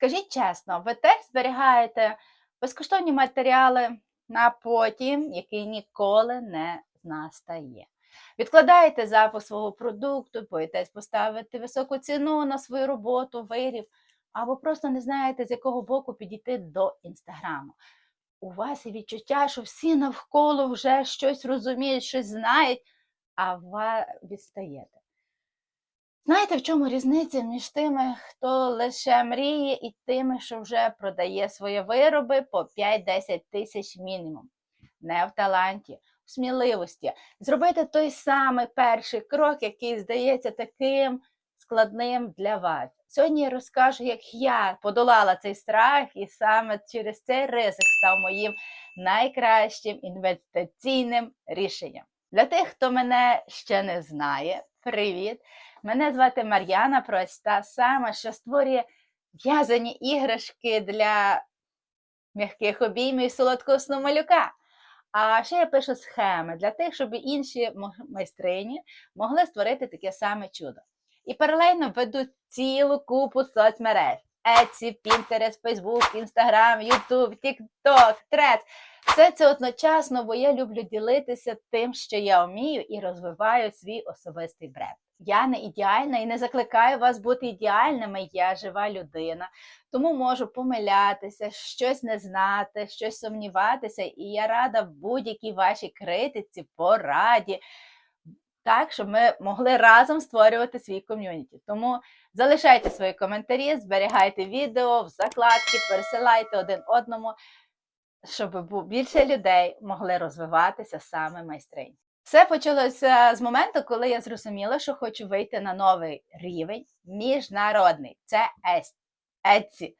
Скажіть чесно, ви теж зберігаєте безкоштовні матеріали на потім, який ніколи не настає. Відкладаєте запуск свого продукту, боїтесь поставити високу ціну на свою роботу, виріб, або просто не знаєте, з якого боку підійти до інстаграму. У вас є відчуття, що всі навколо вже щось розуміють, щось знають, а ви відстаєте. Знаєте, в чому різниця між тими, хто лише мріє, і тими, що вже продає свої вироби по 5-10 тисяч мінімум? Не в таланті, в сміливості. Зробити той самий перший крок, який здається таким складним для вас. Сьогодні я розкажу, як я подолала цей страх, і саме через цей ризик став моїм найкращим інвестиційним рішенням. Для тих, хто мене ще не знає, привіт! Мене звати Мар'яна Проста, сама, що створює в'язані іграшки для м'яких обіймів і солодкого малюка. А ще я пишу схеми для тих, щоб інші майстрині могли створити таке саме чудо. І паралельно веду цілу купу соцмереж: Etsy, Pinterest, Facebook, Instagram, YouTube, TikTok, Threads. Все це одночасно, бо я люблю ділитися тим, що я вмію, і розвиваю свій особистий бренд. Я не ідеальна і не закликаю вас бути ідеальними. Я жива людина, тому можу помилятися, щось не знати, щось сумніватися, і я рада будь-якій вашій критиці, пораді, так, щоб ми могли разом створювати свій ком'юніті. Тому залишайте свої коментарі, зберігайте відео в закладки, пересилайте один одному, щоб більше людей могли розвиватися саме майстрині. Все почалося з моменту, коли я зрозуміла, що хочу вийти на новий рівень міжнародний. Це Etsy.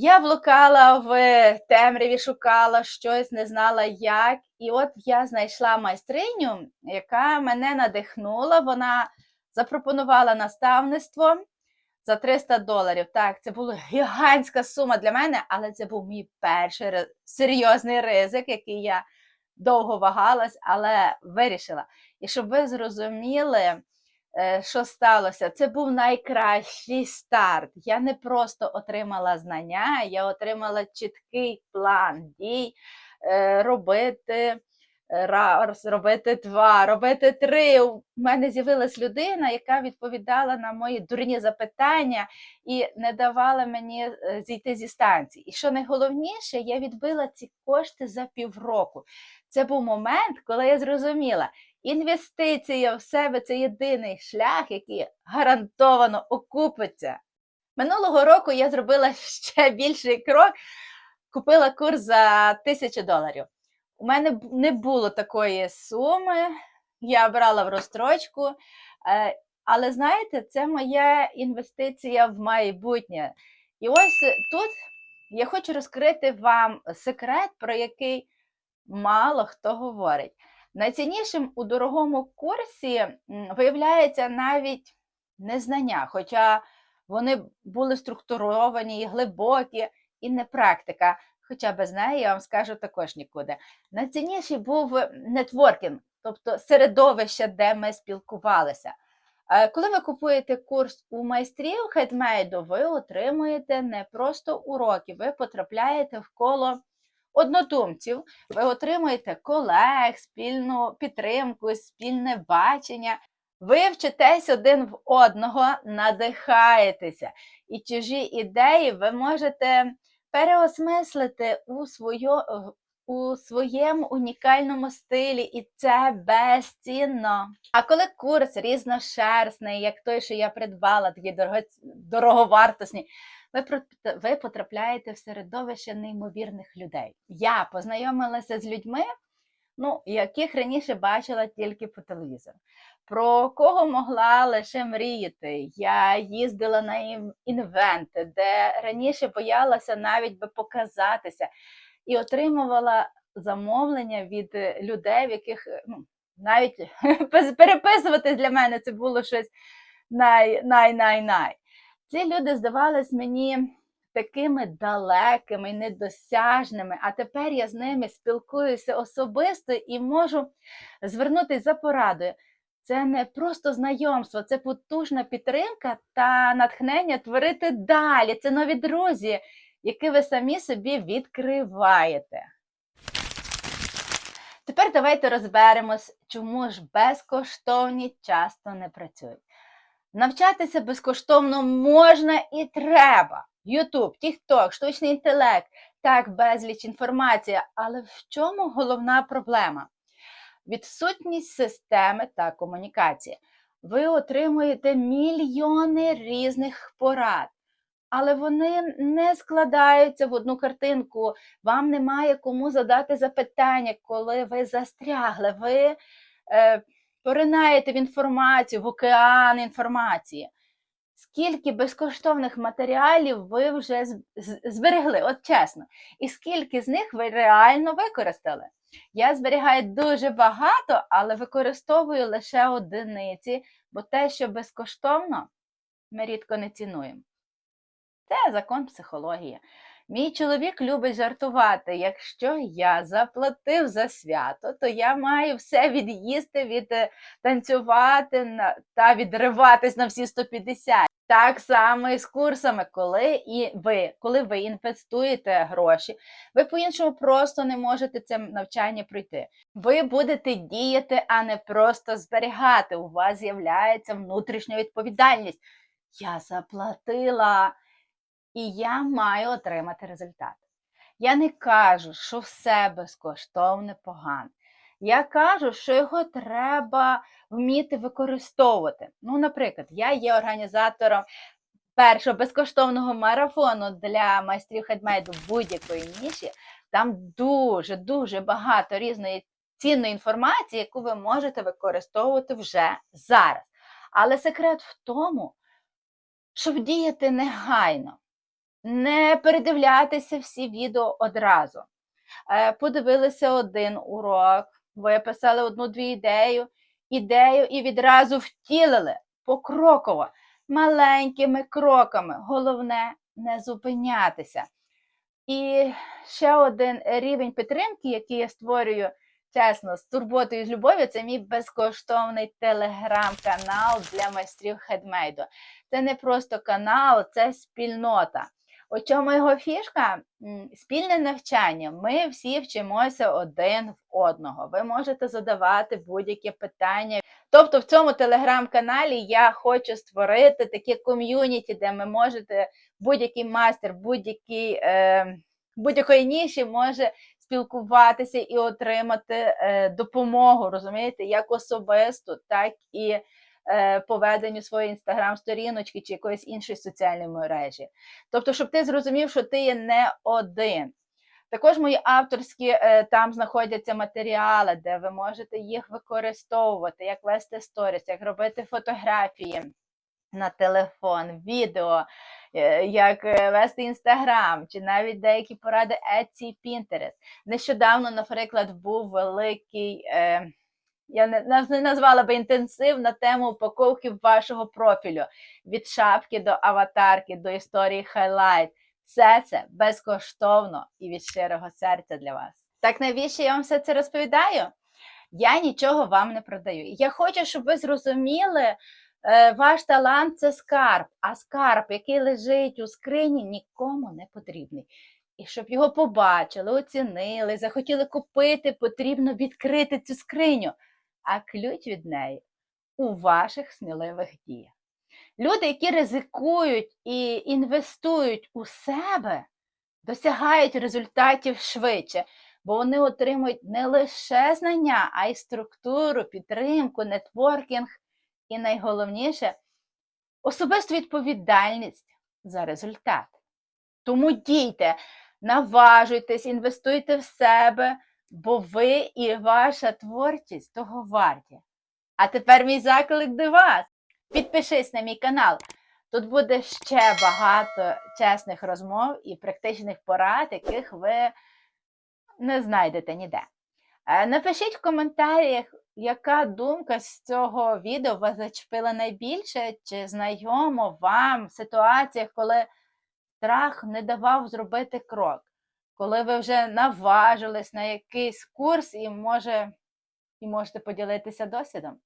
Я блукала в темряві, шукала щось, не знала як. І от я знайшла майстриню, яка мене надихнула. Вона запропонувала наставництво за 300 доларів. Так, це була гігантська сума для мене, але це був мій перший серйозний ризик, який я довго вагалась, але вирішила. І щоб ви зрозуміли, що сталося, це був найкращий старт. Я не просто отримала знання, я отримала чіткий план дій е, робити. Раз, робити два, робити три. У мене з'явилась людина, яка відповідала на мої дурні запитання і не давала мені е, зійти зі станції. І що найголовніше, я відбила ці кошти за півроку. Це був момент, коли я зрозуміла, інвестиція в себе це єдиний шлях, який гарантовано окупиться. Минулого року я зробила ще більший крок, купила курс за тисячу доларів. У мене не було такої суми, я брала в розстрочку. Е, але знаєте, це моя інвестиція в майбутнє. І ось тут я хочу розкрити вам секрет, про який мало хто говорить. Найціннішим у дорогому курсі виявляється навіть незнання, хоча вони були структуровані і глибокі, і не практика. Хоча без неї я вам скажу також нікуди. Найцінніший був нетворкінг, тобто середовище, де ми спілкувалися. Е, коли ви купуєте курс у майстрів хедмейду, ви отримуєте не просто уроки, ви потрапляєте в коло однодумців, ви отримуєте колег, спільну підтримку, спільне бачення. Ви вчитесь один в одного, надихаєтеся, і чужі ідеї ви можете переосмислити у свою, у своєму унікальному стилі, і це безцінно. А коли курс різношерстний, як той, що я придбала, такі дорого, дороговартісні, ви ви потрапляєте в середовище неймовірних людей. Я познайомилася з людьми, ну, яких раніше бачила тільки по телевізору. Про кого могла лише мріяти. Я їздила на інвенти, де раніше боялася навіть би показатися, і отримувала замовлення від людей, в яких ну, навіть переписувати для мене це було щось най-най-най-най. Ці люди здавались мені такими далекими, недосяжними, а тепер я з ними спілкуюся особисто і можу звернутися за порадою. Це не просто знайомство, це потужна підтримка та натхнення творити далі. Це нові друзі, які ви самі собі відкриваєте. Тепер давайте розберемось, чому ж безкоштовні часто не працюють. Навчатися безкоштовно можна і треба. YouTube, TikTok, штучний інтелект, так, безліч інформації. Але в чому головна проблема? Відсутність системи та комунікації. Ви отримуєте мільйони різних порад, але вони не складаються в одну картинку. Вам немає кому задати запитання, коли ви застрягли. Ви е, поринаєте в інформацію, в океан інформації. Скільки безкоштовних матеріалів ви вже зберегли, от чесно, і скільки з них ви реально використали? Я зберігаю дуже багато, але використовую лише одиниці, бо те, що безкоштовно, ми рідко не цінуємо. Це закон психології. Мій чоловік любить жартувати. Якщо я заплатив за свято, то я маю все від'їсти, від е, танцювати та відриватись на всі 150. Так само і з курсами, коли і ви, коли ви інвестуєте гроші, ви по-іншому просто не можете це навчання пройти. Ви будете діяти, а не просто зберігати. У вас з'являється внутрішня відповідальність. Я заплатила, і я маю отримати результат. Я не кажу, що все безкоштовне погано. Я кажу, що його треба вміти використовувати. Ну, наприклад, я є організатором першого безкоштовного марафону для майстрів хедмейду будь-якої ніші. Там дуже дуже багато різної цінної інформації, яку ви можете використовувати вже зараз. Але секрет в тому, щоб діяти негайно, не передивлятися всі відео одразу. Е, Подивилися один урок, виписали одну-дві ідею, ідею і відразу втілили покроково, маленькими кроками. Головне не зупинятися. І ще один рівень підтримки, який я створюю чесно, з турботою і з любов'ю, це мій безкоштовний телеграм-канал для майстрів хедмейду. Це не просто канал, це спільнота. У чому його фішка? Спільне навчання. Ми всі вчимося один в одного. Ви можете задавати будь-які питання. Тобто в цьому телеграм-каналі я хочу створити таке ком'юніті, де ми можете, будь-який мастер, будь-який, е, будь-якої ніші може спілкуватися і отримати е, допомогу, розумієте, як особисту, так і по веденню своєї інстаграм-сторіночки чи якоїсь іншої соціальної мережі. Тобто, щоб ти зрозумів, що ти є не один. Також мої авторські е, там знаходяться матеріали, де ви можете їх використовувати, як вести сторіс, як робити фотографії на телефон, відео, е, як е, вести інстаграм, чи навіть деякі поради Etsy, Pinterest. Нещодавно, наприклад, був великий. Я не, не назвала би інтенсив на тему упаковки вашого профілю від шапки до аватарки, до історії хайлайт. Все це безкоштовно і від щирого серця для вас. Так навіщо я вам все це розповідаю? Я нічого вам не продаю. Я хочу, щоб ви зрозуміли, е, ваш талант це скарб, а скарб, який лежить у скрині, нікому не потрібний. І щоб його побачили, оцінили, захотіли купити, потрібно відкрити цю скриню, а ключ від неї у ваших сміливих діях. Люди, які ризикують і інвестують у себе, досягають результатів швидше, бо вони отримують не лише знання, а й структуру, підтримку, нетворкінг і найголовніше особисту відповідальність за результат. Тому дійте, наважуйтесь, інвестуйте в себе, бо ви і ваша творчість того варті. А тепер мій заклик до вас. Підпишись на мій канал. Тут буде ще багато чесних розмов і практичних порад, яких ви не знайдете ніде. Е, Напишіть в коментарях, яка думка з цього відео вас зачепила найбільше, чи знайомо вам в ситуаціях, коли страх не давав зробити крок, коли ви вже наважились на якийсь курс і, може, і можете поділитися досвідом.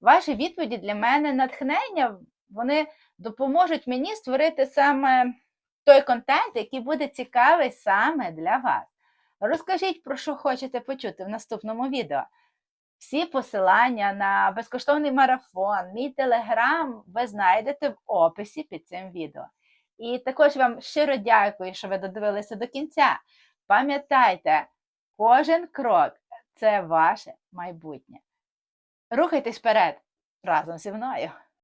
Ваші відповіді для мене натхнення, вони допоможуть мені створити саме той контент, який буде цікавий саме для вас. Розкажіть, про що хочете почути в наступному відео. Всі посилання на безкоштовний марафон, мій телеграм ви знайдете в описі під цим відео. І також вам щиро дякую, що ви додивилися до кінця. Пам'ятайте, кожен крок це ваше майбутнє. Рухайтесь вперед разом зі мною.